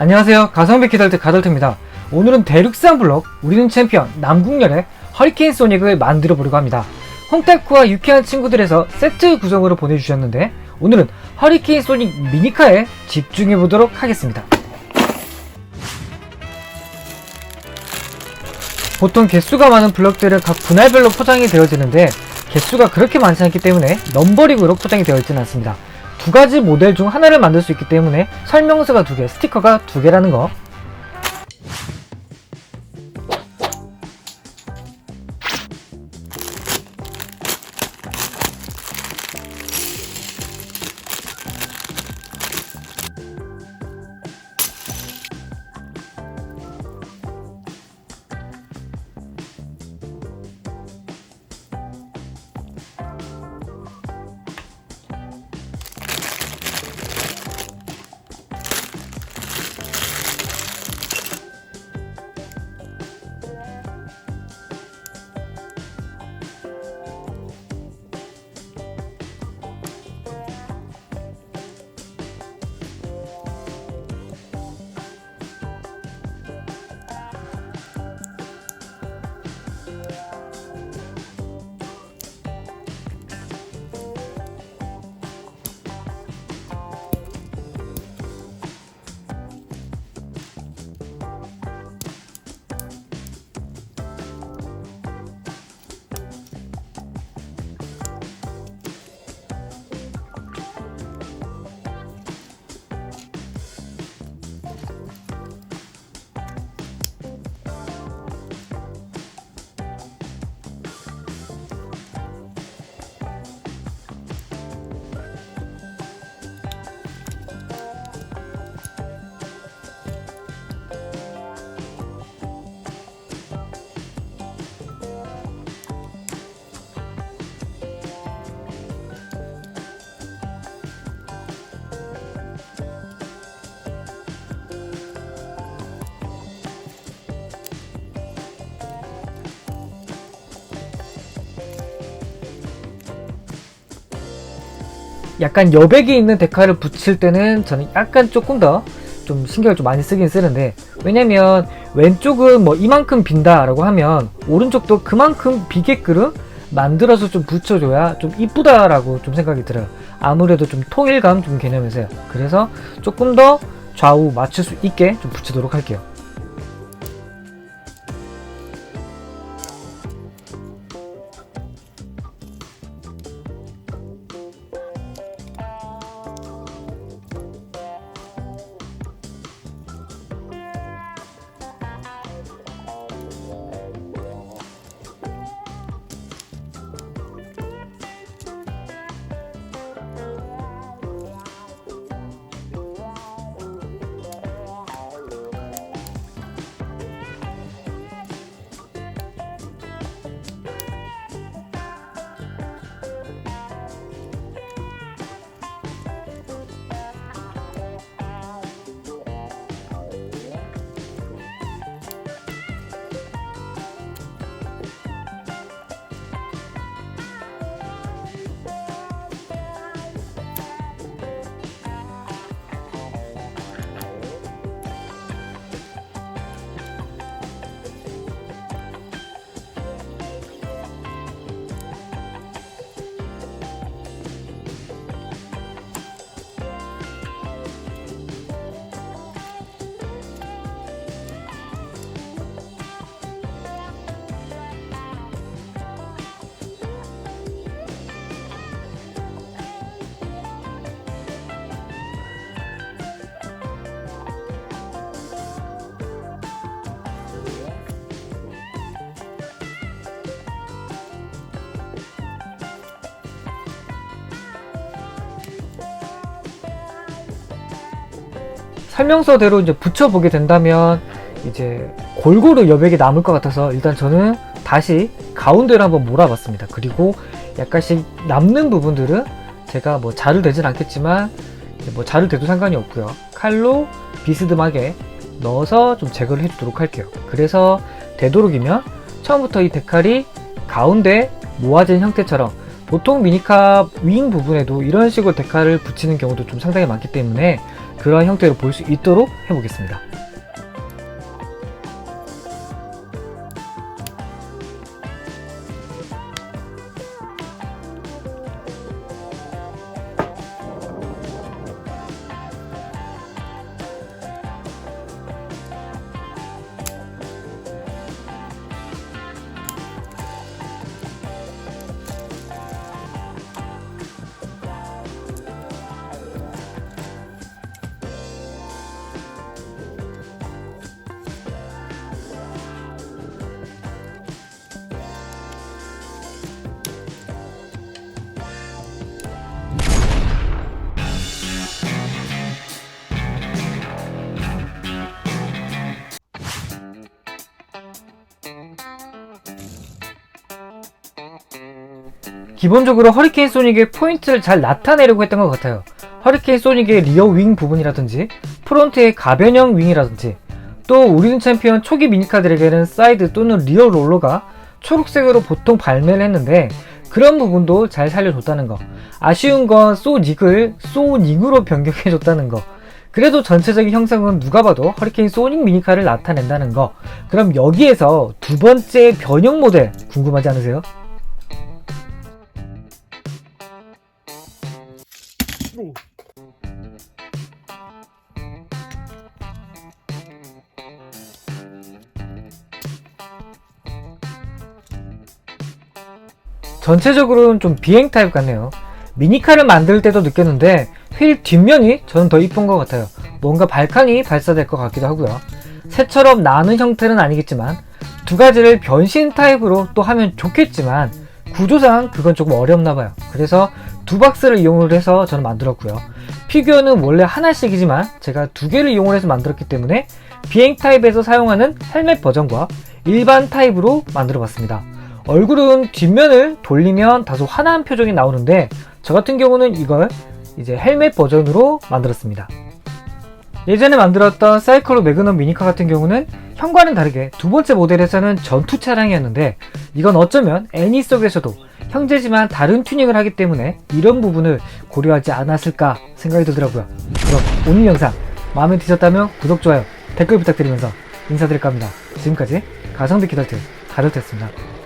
안녕하세요. 가성비 기달트 가달트입니다. 오늘은 대륙산 블럭 우리는 챔피언 남궁열의 허리케인 소닉을 만들어 보려고 합니다. 홍타쿠와 유쾌한 친구들에서 세트 구성으로 보내주셨는데 오늘은 허리케인 소닉 미니카에 집중해 보도록 하겠습니다. 보통 개수가 많은 블럭들은 각 분할별로 포장이 되어지는데 개수가 그렇게 많지 않기 때문에 넘버링으로 포장이 되어 있지는 않습니다. 두 가지 모델 중 하나를 만들 수 있기 때문에 설명서가 두 개, 스티커가 두 개라는 거. 약간 여백이 있는 데카를 붙일 때는 저는 약간 조금 더 좀 신경을 좀 많이 쓰긴 쓰는데 왜냐면 왼쪽은 뭐 이만큼 빈다 라고 하면 오른쪽도 그만큼 비게끔 만들어서 좀 붙여줘야 좀 이쁘다라고 좀 생각이 들어요. 아무래도 좀 통일감 좀 개념에서요. 그래서 조금 더 좌우 맞출 수 있게 좀 붙이도록 할게요. 설명서대로 이제 붙여보게 된다면 이제 골고루 여백이 남을 것 같아서 일단 저는 다시 가운데로 한번 몰아봤습니다. 그리고 약간씩 남는 부분들은 제가 뭐 자를 대진 않겠지만 뭐 자를 대도 상관이 없고요. 칼로 비스듬하게 넣어서 좀 제거를 해주도록 할게요. 그래서 되도록이면 처음부터 이 데칼이 가운데 모아진 형태처럼 보통 미니카 윙 부분에도 이런 식으로 데카를 붙이는 경우도 좀 상당히 많기 때문에 그런 형태로 볼 수 있도록 해보겠습니다. 기본적으로 허리케인 소닉의 포인트를 잘 나타내려고 했던 것 같아요. 허리케인 소닉의 리어 윙 부분이라든지 프론트의 가변형 윙이라든지 또 우리는 챔피언 초기 미니카들에게는 사이드 또는 리어 롤러가 초록색으로 보통 발매를 했는데 그런 부분도 잘 살려줬다는 거. 아쉬운 건 소닉을 소닉으로 변경해줬다는 거. 그래도 전체적인 형상은 누가 봐도 허리케인 소닉 미니카를 나타낸다는 거. 그럼 여기에서 두 번째 변형 모델 궁금하지 않으세요? 전체적으로는 좀 비행 타입 같네요. 미니카를 만들 때도 느꼈는데 휠 뒷면이 저는 더 이쁜 것 같아요. 뭔가 발칸이 발사될 것 같기도 하고요. 새처럼 나는 형태는 아니겠지만 두 가지를 변신 타입으로 또 하면 좋겠지만 구조상 그건 조금 어렵나 봐요. 그래서 두 박스를 이용을 해서 저는 만들었고요. 피규어는 원래 하나씩이지만 제가 두 개를 이용을 해서 만들었기 때문에 비행 타입에서 사용하는 헬멧 버전과 일반 타입으로 만들어 봤습니다. 얼굴은 뒷면을 돌리면 다소 환한 표정이 나오는데 저 같은 경우는 이걸 이제 헬멧 버전으로 만들었습니다. 예전에 만들었던 사이클로 매그넘 미니카 같은 경우는 형과는 다르게 두 번째 모델에서는 전투 차량이었는데 이건 어쩌면 애니 속에서도 형제지만 다른 튜닝을 하기 때문에 이런 부분을 고려하지 않았을까 생각이 들더라고요. 그럼 오늘 영상 마음에 드셨다면 구독, 좋아요, 댓글 부탁드리면서 인사드릴까 합니다. 지금까지 가성비 기다트 가르트였습니다.